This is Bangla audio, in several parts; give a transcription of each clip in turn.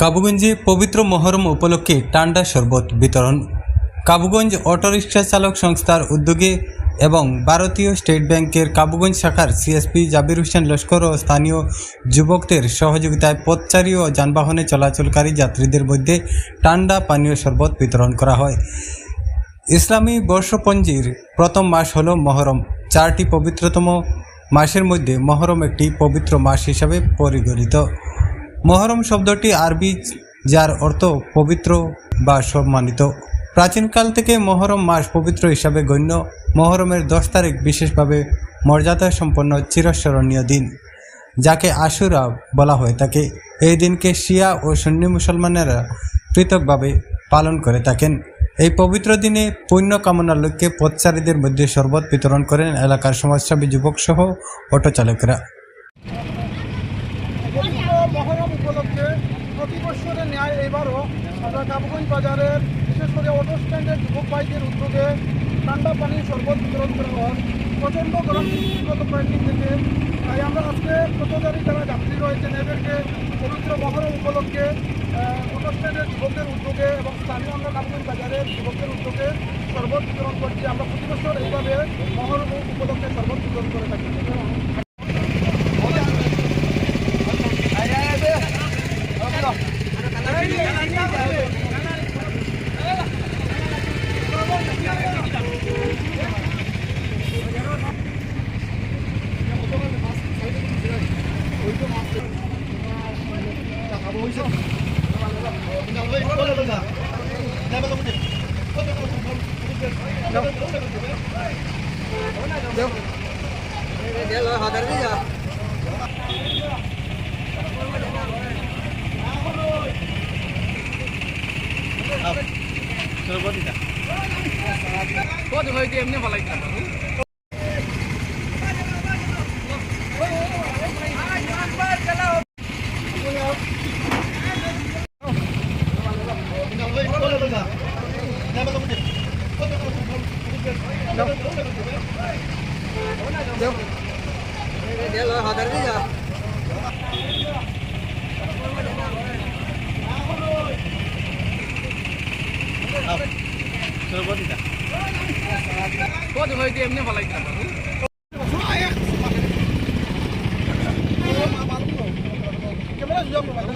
কাবুগঞ্জে পবিত্র মহরম উপলক্ষে টান্ডা শরবত বিতরণ। কাবুগঞ্জ অটোরিকশা চালক সংস্থার উদ্যোগে এবং ভারতীয় স্টেট ব্যাংকের কাবুগঞ্জ শাখার সিএসপি জাবির হোসেন লস্কর ও স্থানীয় যুবকদের সহযোগিতায় পথচারী ও যানবাহনে চলাচলকারী যাত্রীদের মধ্যে টান্ডা পানীয় শরবত বিতরণ করা হয়। ইসলামী বর্ষপঞ্জির প্রথম মাস হল মহরম। চারটি পবিত্রতম মাসের মধ্যে মহরম একটি পবিত্র মাস হিসাবে পরিগণিত। মহরম শব্দটি আরবি, যার অর্থ পবিত্র বা সম্মানিত। প্রাচীনকাল থেকে মহরম মাস পবিত্র হিসাবে গণ্য। মহরমের দশ তারিখ বিশেষভাবে মর্যাদা সম্পন্ন চিরস্মরণীয় দিন, যাকে আশুরা বলা হয়ে। থাকে এই দিনকে শিয়া ও সুন্নি মুসলমানেরা পৃথকভাবে পালন করে থাকেন। এই পবিত্র দিনে পুণ্য কামনার লক্ষ্যে পথচারীদের মধ্যে শরবত বিতরণ করেন এলাকার সমাজসেবী যুবক সহ অটো চালকেরা পবিত্র মহরম উপলক্ষে প্রতি বছরের ন্যায় এবারও আমরা কাবগঞ্জ বাজারের, বিশেষ করে অটো স্ট্যান্ডের যুবক ভাইদের উদ্যোগে ঠান্ডা পানির শরবত বিতরণ করা হয়। প্রচণ্ড গরম গত কয়েকদিন থেকে। তাই আমরা আজকে পথচারী যারা যাত্রী রয়েছেন, এদেরকে পবিত্র মহরম উপলক্ষে অটো স্ট্যান্ডের যুবকদের উদ্যোগে এবং স্থানীয় অন্য কাবগঞ্জ বাজারের যুবকদের উদ্যোগে শরবত বিতরণ করছি। আমরা প্রতি বছর এইভাবে মহরম উপলক্ষে শরবত বিতরণ করে থাকি। কত হয়তো এমনি ভালো লাগবে đâu đâu để lỡ họ tới bây giờ có được hơi tiêm nhưng mà lại cả Hãy subscribe cho kênh Ghiền Mì Gõ Để không bỏ lỡ những video hấp dẫn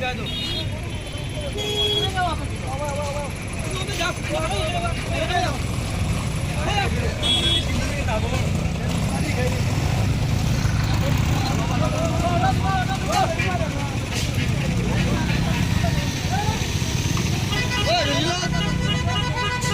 যাও